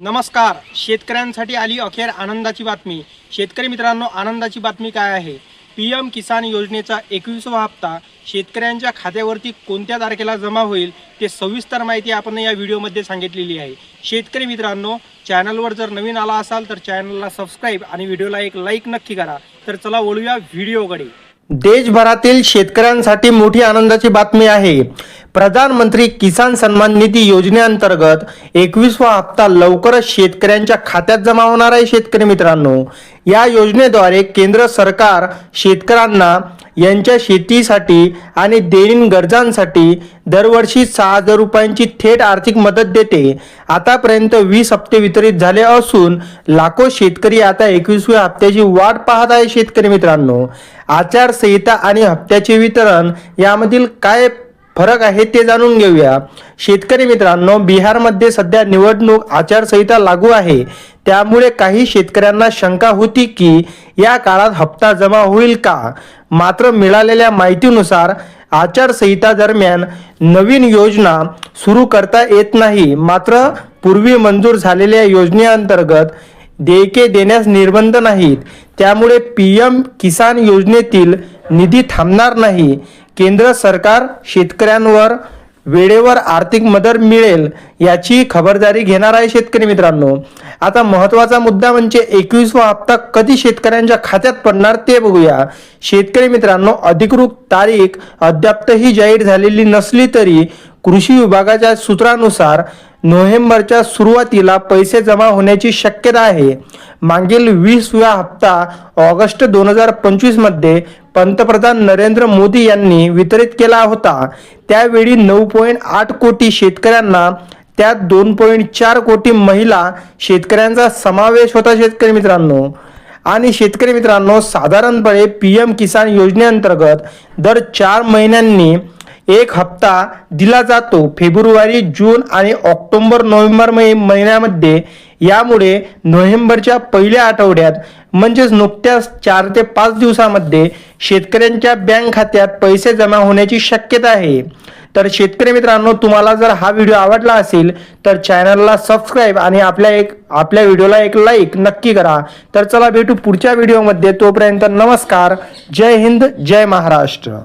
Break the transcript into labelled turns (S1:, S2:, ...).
S1: नमस्कार. शेतकऱ्यांसाठी आली अखेर आनंदाची बातमी. शेतकरी मित्रांनो आनंदाची बातमी काय आहे? पी एम किसान योजनेचा एकवीसवा हप्ता शेतकऱ्यांच्या खात्यावरती कोणत्या तारखेला जमा होईल ते सविस्तर माहिती आपण या व्हिडिओमध्ये सांगितलेली आहे. शेतकरी मित्रांनो चॅनलवर जर नवीन आला असाल तर चॅनलला सबस्क्राईब आणि व्हिडिओला एक लाईक नक्की करा. तर चला वळूया व्हिडिओकडे. देशभरातील शेतकऱ्यांसाठी मोठी आनंदाची बातमी आहे. प्रधानमंत्री किसान सन्मान निधी योजनेअंतर्गत एकवीसवा हप्ता लवकरच शेतकऱ्यांच्या खात्यात जमा होणार आहे शेतकरी मित्रांनो. या योजनेद्वारे केंद्र सरकार शेतकऱ्यांना यांच्या शेतीसाठी आणि देणीन गरजांसाठी दरवर्षी सहा हजार रुपयांची थेट आर्थिक मदत देते. आतापर्यंत वीस हप्ते वितरित झाले असून लाखो शेतकरी आता एकवीसव्या हप्त्याची वाट पाहत आहे शेतकरी मित्रांनो. आचारसंहिता आणि हप्त्याचे वितरण यामधील काय फरक आहे ते जाणून घेऊया. शेतकरी मित्रांनो बिहारमध्ये सध्या निवडणूक आचारसंहिता लागू आहे. त्यामुळे काही शेतकऱ्यांना शंका होती की या काळात हप्ता जमा होईल का? मात्र मिळालेल्या माहितीनुसार आचारसंहिता दरम्यान नवीन योजना सुरू करता येत नाही. मात्र पूर्वी मंजूर झालेल्या योजनेअंतर्गत देयके देण्यास निर्बंध नाहीत. त्यामुळे पी एम किसान योजनेतील निधी थांबणार नाही. केंद्र सरकार शेतकऱ्यांवर वेळेवर आर्थिक मदत मिळेल याची खबरदारी घेणार आहे शेतकरी मित्रांनो. आता महत्त्वाचा मुद्दा म्हणजे एकवीसवा हप्ता कधी शेतकऱ्यांच्या खात्यात पडणार ते बघूया. शेतकरी मित्रांनो अधिकृत तारीख अद्यापही जाहीर झालेली नसली तरी कृषी विभागाच्या सूत्रानुसार नोव्हेंबरच्या सुरुवातीला पैसे जमा होण्याची शक्यता आहे. मागील वीसव्या हप्ता ऑगस्ट दोन हजार पंचवीसमध्ये पंतप्रधान नरेंद्र मोदी यांनी वितरित केला होता. त्यावेळी नऊ पॉईंट आठ कोटी शेतकऱ्यांना त्यात दोन पॉईंट चार कोटी महिला शेतकऱ्यांचा समावेश होता शेतकरी मित्रांनो. आणि शेतकरी मित्रांनो साधारणपणे पी एम किसान योजनेअंतर्गत दर चार महिन्यांनी एक हप्ता दिला जातो फेब्रुवारी जून आणि ऑक्टोबर नोव्हेंबर महिन्यामध्ये. यामुळे नोव्हेंबरच्या पहिल्या आठवड्यात म्हणजेच नुकत्याच चार ते पाच दिवसामध्ये शेतकऱ्यांच्या बँक खात्यात पैसे जमा होण्याची शक्यता आहे. तर शेतकरी मित्रांनो तुम्हाला जर हा व्हिडिओ आवडला असेल तर चॅनलला सबस्क्राईब आणि आपल्या एक आपल्या व्हिडिओला एक लाईक नक्की करा. तर चला भेटू पुढच्या व्हिडिओमध्ये. तोपर्यंत नमस्कार. जय हिंद जय महाराष्ट्र.